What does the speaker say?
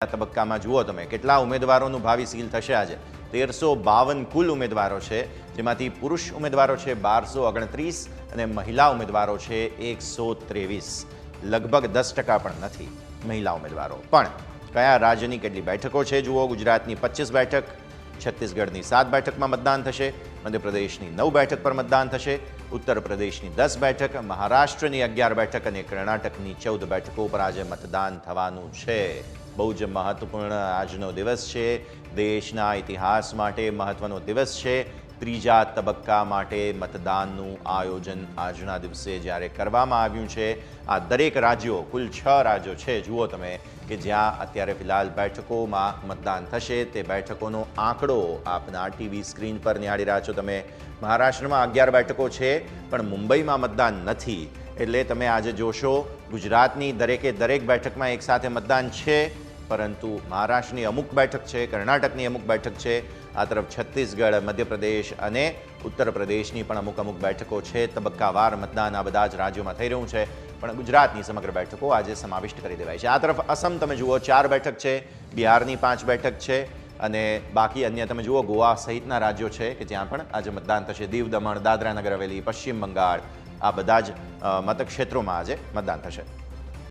આ તબક્કામાં જુઓ તમે, કેટલા ઉમેદવારોનું ભાવિ સીલ થશે આજે. તેરસો બાવન કુલ ઉમેદવારો છે, જેમાંથી પુરુષ ઉમેદવારો છે બારસો ઓગણત્રીસ અને મહિલા ઉમેદવારો છે એકસો ત્રેવીસ. લગભગ દસ ટકા પણ નથી મહિલા ઉમેદવારો. પણ કયા રાજ્યની કેટલી બેઠકો છે, જુઓ, ગુજરાતની પચીસ બેઠક, છત્તીસગઢની સાત બેઠકમાં મતદાન થશે, મધ્યપ્રદેશની નવ બેઠક પર મતદાન થશે ઉત્તર પ્રદેશની દસ બેઠક, મહારાષ્ટ્રની અગિયાર બેઠક અને કર્ણાટકની ચૌદ બેઠકો પર આજે મતદાન થવાનું છે. બહુ જ મહત્વપૂર્ણ આજનો દિવસ છે. દેશના ઇતિહાસ માટે મહત્વનો દિવસ છે. ત્રીજા તબક્કા માટે મતદાનનું આયોજન આજના દિવસે જ્યારે કરવામાં આવ્યું છે. આ દરેક રાજ્યો, કુલ છ રાજ્યો છે. જુઓ તમે કે જ્યાં અત્યારે ફિલહાલ બેઠકોમાં મતદાન થશે. તે બેઠકોનો આંકડો આપના ટીવી સ્ક્રીન પર નિહાળી રહ્યા છો તમે. મહારાષ્ટ્રમાં અગિયાર બેઠકો છે, પણ મુંબઈમાં મતદાન નથી. એટલે તમે આજે જોશો, ગુજરાતની દરેકે દરેક બેઠકમાં એકસાથે મતદાન છે. પરંતુ મહારાષ્ટ્રની અમુક બેઠક છે, કર્ણાટકની અમુક બેઠક છે, આ તરફ છત્તીસગઢ, મધ્યપ્રદેશ અને ઉત્તર પ્રદેશની પણ અમુક અમુક બેઠકો છે. તબક્કાવાર મતદાન આ બધા જ રાજ્યોમાં થઈ રહ્યું છે, પણ ગુજરાતની સમગ્ર બેઠકો આજે સમાવિષ્ટ કરી દેવાય છે. આ તરફ અસમ તમે જુઓ, ચાર બેઠક છે, બિહારની પાંચ બેઠક છે અને બાકી અન્ય તમે જુઓ, ગોવા સહિતના રાજ્યો છે કે જ્યાં પણ આજે મતદાન થશે. દીવ દમણ, દાદરા નગર, હવેલી, પશ્ચિમ બંગાળ, આ બધા જ મતક્ષેત્રોમાં આજે મતદાન થશે.